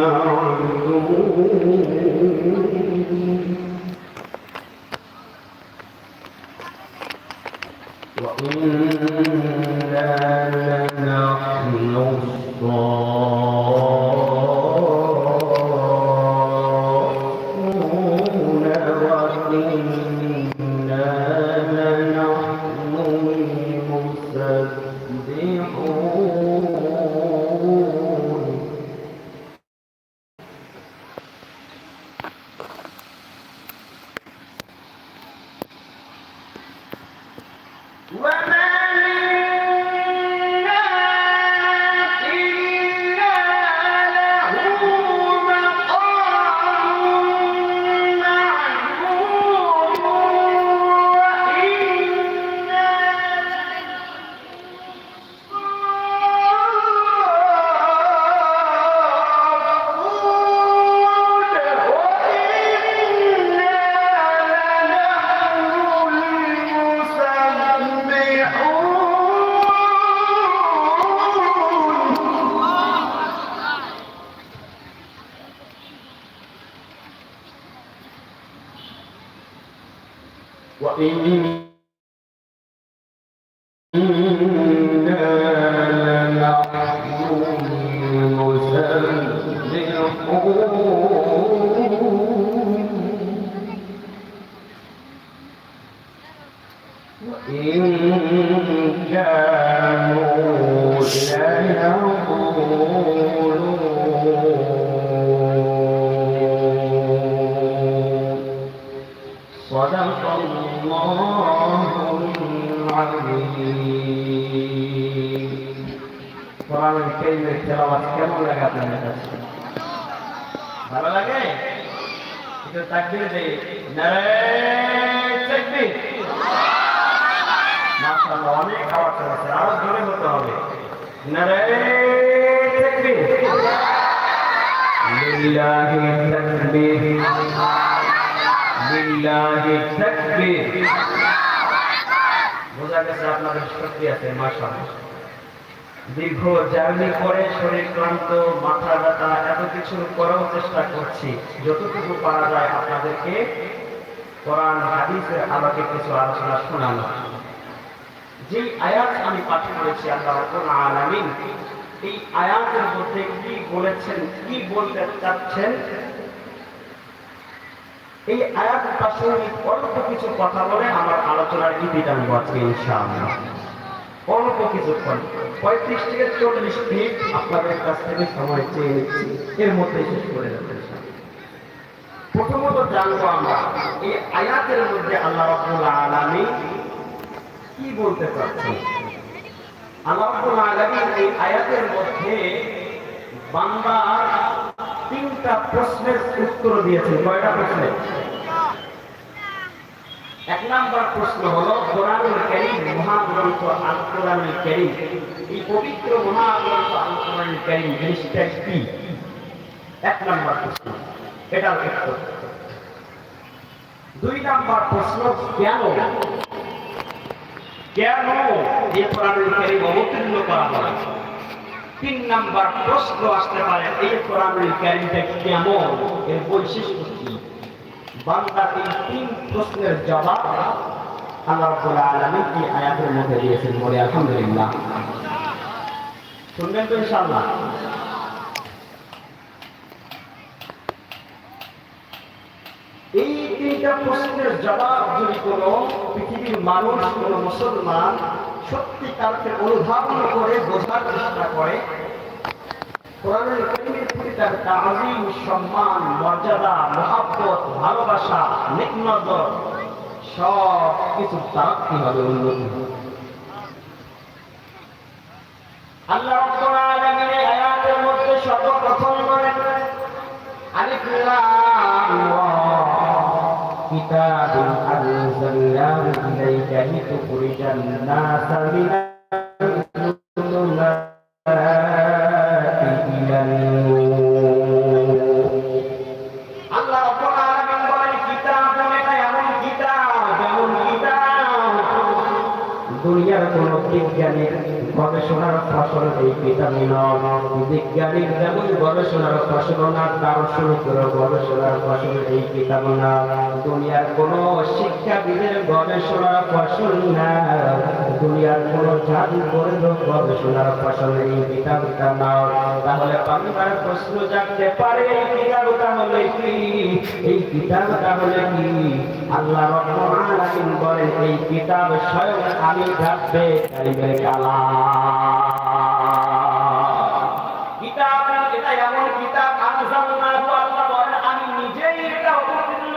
عنه ভালো লাগে একটু তাকবির দে নারে তাকবির মাশাআল্লাহ অনেক আওয়াজ আছে আরও জোরে হতে হবে তাকবীর লিল্লাহি বোঝা গেছে আপনাদের শক্তি আছে মাশাআল্লাহ দীর্ঘ জার্নি করে শরীর ক্লান্ত মাথা ব্যথা এত কিছু করার চেষ্টা করছি যতটুকু পারা যায় আপনাদেরকে কোরআন হাদিসের আলোকে কিছু আলোচনা শোনানো যে আয়াত আমি পাঠ করেছি, আল্লাহ এই আয়াতের মধ্যে কি বলেছেন, কি বলতে চাচ্ছেন? এই আয়াত পাশে অল্প কিছু কথা বলে আমার আলোচনার ইতি টানবো আজকে, ইনশাআল্লাহ। অল্প কিছুক্ষণ পঁয়ত্রিশ থেকে চল্লিশ মিনিট আপনাদের কাছ থেকে সময় চেয়ে নিচ্ছি। এর মধ্যে শেষ করে যাবে প্রথমত জানব আমরা, এই আয়াতের মধ্যে আল্লাহ রাব্বুল আলামিন কি বলতে চাচ্ছেন আয়াতের মধ্যে তিনটা প্রশ্নের উত্তর কয়টা প্রশ্নের এক প্রশ্ন মহাগ্রন্থ আল কোরআনুল এই পবিত্র মহাগ্রন্থ জিনিসটা কি? এক নাম্বার প্রশ্ন। এটার উত্তর দুই নাম্বার প্রশ্ন, কেন কেন এই কোরআনুল কারীম অবতীর্ণ করা হয় তিন নাম্বার প্রশ্ন আসতে পারে, এই কোরআনুল কারীমটা কেমন? এর বৈশিষ্ট্য কি? বান্দা এই তিন প্রশ্নের জবাব আল্লাহ রাব্বুল আলামিন কি আয়াতের মধ্যে দিয়েছেন বলে আলহামদুলিল্লাহ। শুনবেন তো ইনশাআল্লাহ? এই তিনটা প্রশ্নের জবাব যদি কোনো পৃথিবীর মানুষ, কোনো মুসলমান সত্যিকারকে অনুধাবন করে, বোঝার চেষ্টা করে, কোরআনের কারিমের প্রতি তার তাজিম, সম্মান, মর্যাদা, মহাব্বত, ভালোবাসা নিকনজর সব কিছু তারাক্তি হবে উন্নতি আল্লাহ রাব্বুল আলামিন আয়াতের মধ্যে সর্বপ্রথম বলেন আলিফ লাম কিতাবুন আনজালনাহু ইলাইকা লিতুখরিজান নাসা মিনাল যুলুমাতি ইলান নূর আল্লাহ রাব্বুল আলামিন বলেন কিতাব এটা এমন কিতাব এমন কিতাব। দুনিয়ার কোন বিজ্ঞানীর গবেষণার ফসল এই ভিটামিন বিজ্ঞানীর যেমন গবেষণার ফসল না দার্শনিকের গবেষণার ফসল এই ভিটামিন দুনিয়ার কোন শিক্ষাবিদের গবেষণার ফসল না। দুনিয়ার কোন জাদুকরের গবেষণার ফসল এই ভিটামিনটা না তাহলে বাংলার প্রশ্ন জানতে পারে এই কিতাবটা হলে কি? এই কিতাবটা হলে কি? আল্লাহ রব্বুল আলামিন বলেন, এই কিতাব স্বয়ং আমি রাব্বে কারিমের কালাম কিতাব এটা এমন কিতাব আনজালনাহু আল্লাহ বলেন আমি নিজেই এটা অবতীর্ণ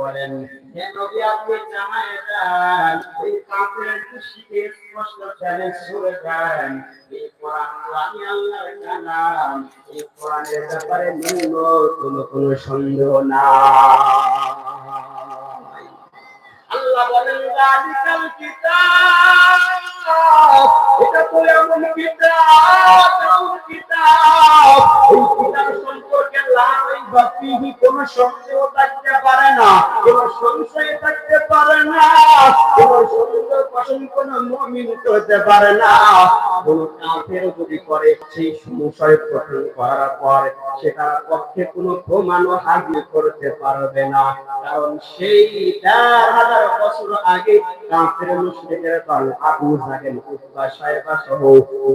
বলেন, হে নবী, আপনি জানায় যান এই কাফের মুশরিকে স্পষ্ট চ্যালেঞ্জ করে যান এই কোরআন আমি আল্লাহর কালাম, এই কোরআনের ব্যাপারে নিম্ন কোনো কোনো সন্দেহ নাই। আল্লাহ বলেন জালিকাল কিতাব, এটা তো এমন কিতাব এমন কিতাব, এই কিতাব বা ফিহি কোনো সন্দেহ থাকতে পারে না, কোনো সংশয় থাকতে পারে না, কোনো সন্দেহ পোষণ কোনো মুমিন করতে পারে না। কোন কাফের যদি করে, সেই সংশয় পোষণ করার পর সেটার পক্ষে কোনো প্রমাণও হাজির করতে পারবে না। কারণ সেই চার হাজার বছর আগে কাফের মুশরিকের দল আবু জাহেল, উতবা সাহেবা সহ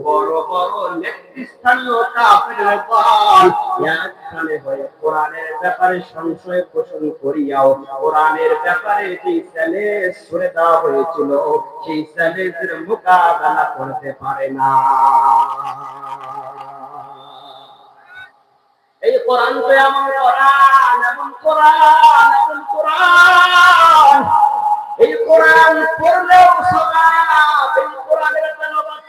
বড় বড় নেতৃস্থানীয় কাফের দল একখানে হয়ে কোরআনের ব্যাপারে সংশয় পোষণ করিয়াও কোরআনের ব্যাপারে যে চ্যালেঞ্জ ছুড়ে দেওয়া হয়েছিল, সেই চ্যালেঞ্জের মোকাবেলা করতে পারে না। এই কোরআন তো এমন কোরআন এমন কোরআন এমন কোরআন। এই কোরআন পড়লেও সওয়াব এই কোরআনের তেলাওয়াত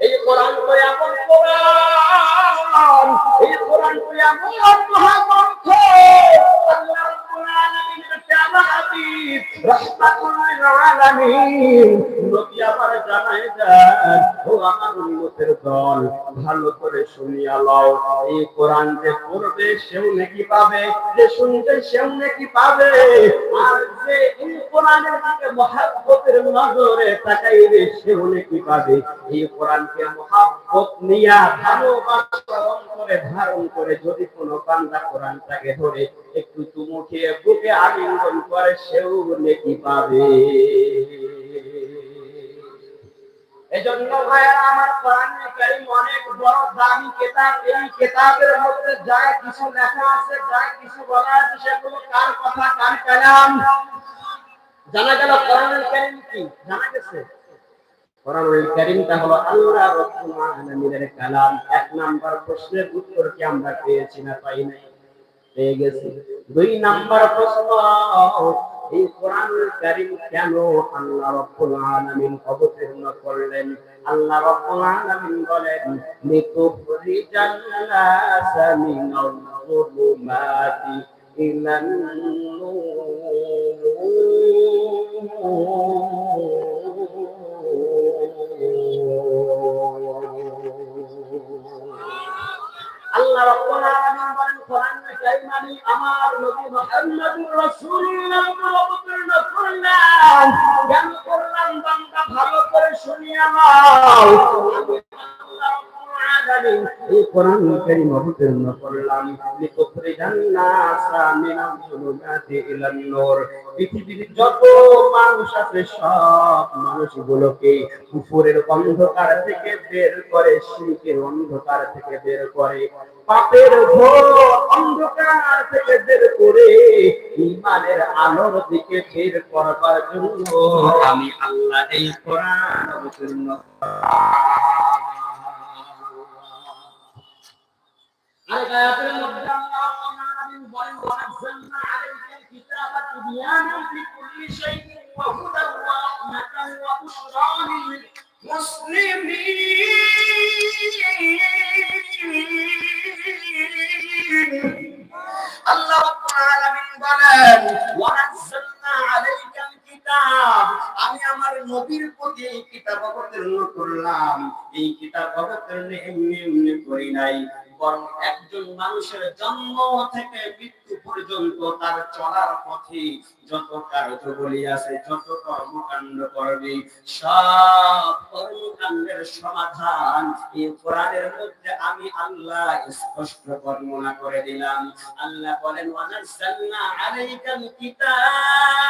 এই কোরআন তো এমন কোরআন। এই কোরআন তো এমন মহাগ্রন্থ আল্লাহ ভালো করে শুনিয়া লও এই কোরআন যে পড়বে সেও নাকি পাবে যে শুনবে সেও নাকি পাবে আর যে এই কোরআনের দিকে মহাব্বতের নজরে তাকাইবে সেও নাকি পাবে এই কোরআনকে মহাব্বত নিয়া ভালোবাসা অন্তরে ধারণ করে, যদি কোনো বান্দা কোরআনটাকে ধরে, একটু চুমুখিয়ে বুকে আলিঙ্গন করে সেও নেকি পাবে। এজন্য ভাইয়া আমার কোরআন কারীম অনেক বড় দামি কিতাব। এই কিতাবের মধ্যে যা কিছু লেখা আছে, যা কিছু বলা আছে, সেগুলো কার কথা, কার কালাম? জানা গেল কোরআনুল কারীম কি? জানা গেছে? কোরআনুল কারীমটা হলো আল্লাহ রাব্বুল আলামিনের কালাম। এক নাম্বার প্রশ্নের উত্তর কি আমরা পেয়েছি না পাই নাই? পেয়ে গেছি। দুই নাম্বার প্রশ্ন, এই কোরআনুল কারীম কেন আল্লাহ রব্বুল আলামিন অবতীর্ণ করলেন? আল্লাহ রব্বুল আলামিন বলেন, লিতুখরিজাল নাসা মিনাল যুলুমাতি ইলান নূর নবী ভালো করে শুনিয়া পৃথিবীর যত মানুষ আছে, সব মানুষগুলোকে অন্ধকার থেকে বের করে, শিরকের অন্ধকার থেকে বের করে, পাপের অন্ধকার থেকে বের করে ইমানের আলোর দিকে বের করবার জন্য আমি আল্লাহ এই কোরআন অবতীর্ণ করলাম। আরেক আয়াতের মধ্যে আল্লাহ মানুষের জন্ম থেকে মৃত্যু পর্যন্ত তার চলার পথে যত কার্যবলী আছে যত কর্মকাণ্ড করবে, সব কর্মকাণ্ডের সমাধান এই কোরআনের মধ্যে আমি আল্লাহ স্পষ্ট বর্ণনা করে দিলাম। আল্লাহ বলেন আলাইকাল কিতাব।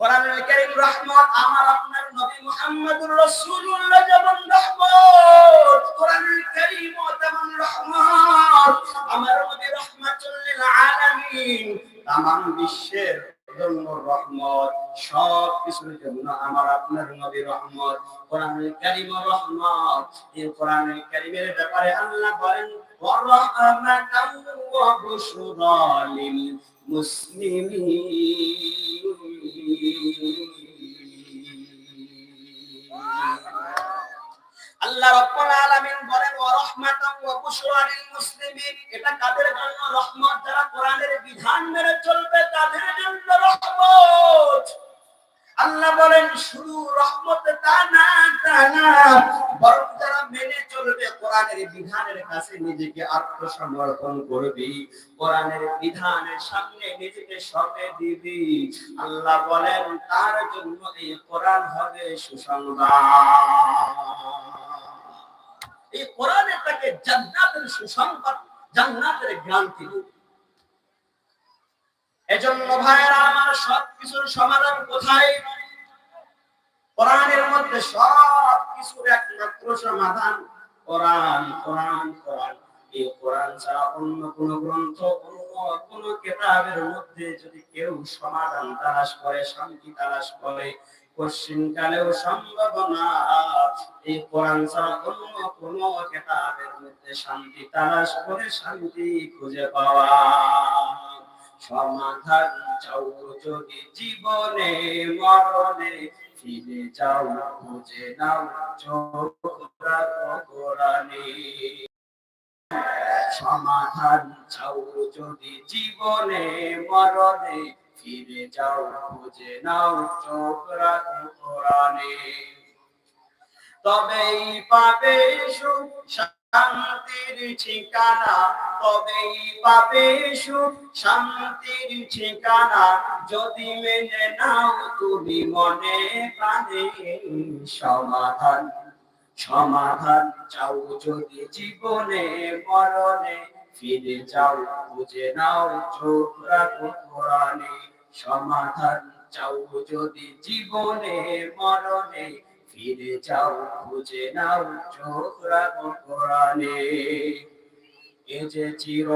কোরআনুল কারীম রহমত আমার আপনার নবী মুহাম্মদুর রাসূলুল্লাহ রহমত, কোরআনুল কারীম রহমত। এই কোরআনুল কারীমের ব্যাপারে আল্লাহ বলেন ওয়ারহমাতান ওয়া বুশরা লিল আল্লাহ রাব্বুল আলামিন বলেন ওয়া ওয়া বুশরা লিল মুসলিমিন। এটা কাদের জন্য রহমত? যারা কোরআনের বিধান মেনে চলবে, তাদের জন্য রহমত। আল্লাহ বলেন, শুধু রহমত তা না তা না, বরং যারা মেনে চলবে, কোরআনের বিধানের কাছে নিজেকে আত্মসমর্পণ করবি। কোরআনের বিধানের সামনে নিজেকে সঁপে দিবি। আল্লাহ বলেন, তার জন্য এই কোরআন হবে সুসংবাদ। এই কোরআনে তাকে জান্নাতের সুসংবাদ, জান্নাতের গ্রান্তি। এজন্য ভাইয়েরা, আমার সব কিছুর সমাধান কোথায়? কোরআনের মধ্যে সব কিছুর একমাত্র সমাধান কোরআন কোরআন কোরআন। এই কোরআন ছাড়া অন্য কোন গ্রন্থ কোন কেতাবের মধ্যে যদি কেউ সমাধান তালাশ করে, শান্তি তালাশ করে পশ্চিম কালেও সম্ভব না। এই কোরআন ছাড়া অন্য কোন কেতাবের মধ্যে শান্তি তালাশ করে, শান্তি খুঁজে পাওয়া। সমাধান চাও যদি জীবনে, মরণে ফিরে যাও, খুঁজে নাও রাখো কোরআনে সমাধান চাও যদি জীবনে, মরণে ফিরে যাও, খুঁজে নাও রাখো কোরআনে তবেই পাবে সুখ শান্তির ঠিকানা তবেই পাবে সুখ। শান্তির ঠিকানা যদি মেনে নাও তুমি মনে প্রাণে সমাধান। সমাধান চাও যদি জীবনে, মরণে, ফিরে যাও বুঝে নাও চোখ রাখো কোরআনে। সমাধান চাও যদি জীবনে, মরণে ফিরে যাও, খুঁজে নাও চোখ কোরআনে। এ যে চির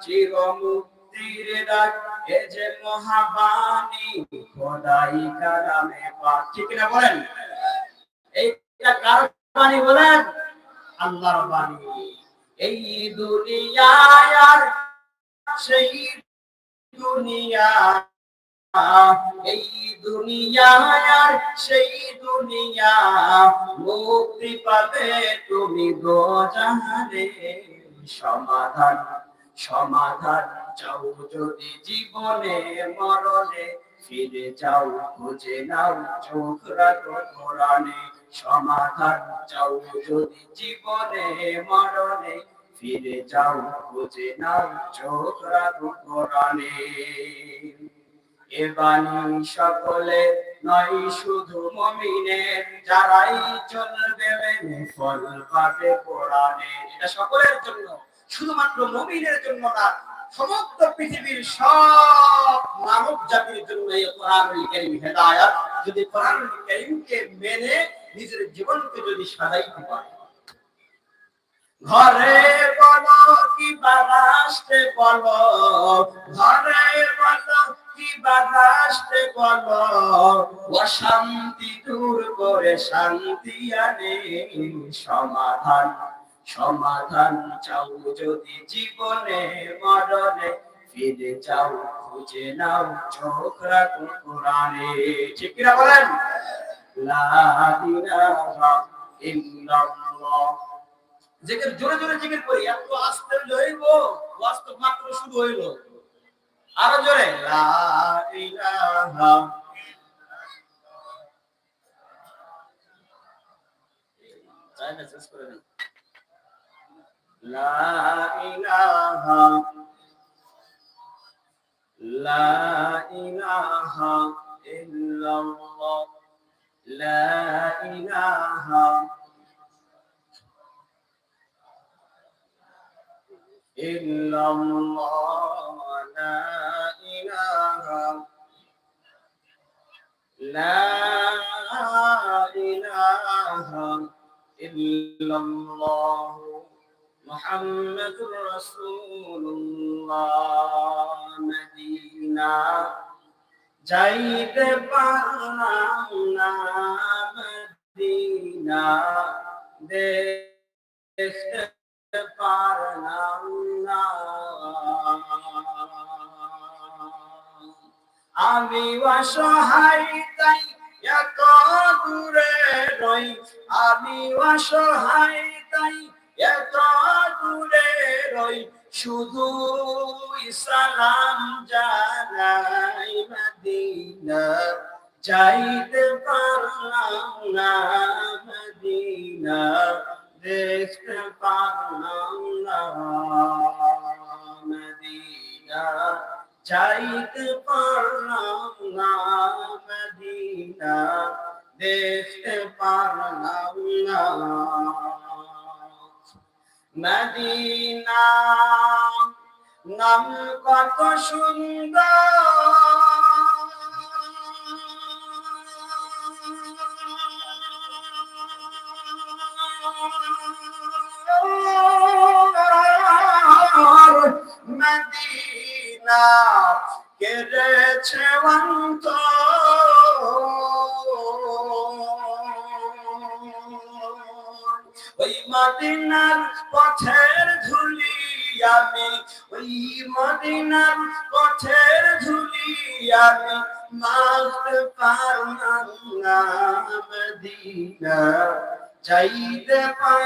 চির মুক্তির ডাক, এ যে মহাবাণী, খোদাই কালামে পাক। ঠিক না বলেন? এইটা কার বাণী বলেন? আল্লাহর বাণী। এই দুনিয়ায় আর সেই দুনিয়া এই দুনিয়া সেই দুনিয়া, মুক্তি পাবে তুমি গো সমাধান সমাধান চাও যদি জীবনে মরণে, ফিরে যাও, খুঁজে নাও চোখ রাখো কোরআনে। সমাধান চাও যদি জীবনে মরণে, ফিরে যাও, খুঁজে নাও চোখ রাখো কোরআনে। সকলে নয় শুধু মমিনের যারাই চলবে মেনে ফল পাবে কোরআনে। এটা সকলের জন্য, শুধুমাত্র নবীনের জন্য না পৃথিবীর সব মানব জাতির জন্য এই কোরআনুল কারীম হেদায়াত। যদি কারীমকে মেনে নিজের জীবনকে যদি সাজাইতে পারে। ঘরে বলো কি বারাষ্টে বলো, ঘরে বলো কি বারাষ্টে বলো? অশান্তি দূর করে শান্তি আনে সমাধান। সমাধান চাও যদি জীবনে মরণে, ফিরে যাও, খুঁজে নাও, চোখ রাখো কোরআনে। ঠিক কিনা বলেন? জোরে জোরে জিকির করি, এত আস্তে হইব বাস্তব মাত্র শুরু হইল। আরও জোরে। লা ইলাহা তাই মেসেজ করে দেন লা ইলাহা লা ইলাহা ইল্লাল্লাহ লা ইলাহা إلا الله لا إله لا إله إلا الله محمد رسول الله مدينة যাইতে পারলাম না মদিনা দেখতে পারলাম না আমি অসহায়, তাই এত দূরে রই আমি অসহায়, তাই এত দূরে রই শুধু সালাম জানাই মদিনা, যাইতে পারলাম না মদিনা, দেখতে পারলাম না মদিনা। যাইতে পারলাম না মদিনা দেখতে পারলাম না। মদিনা নাম কত সুন্দর। মদিনা কেড়েছে অন্ত। ওই মদিনার পথের ধুলি আমি, ওই মদিনার পথের ধুলি আমি মাখতে পারলাম না, মদিনা যাইতে পার।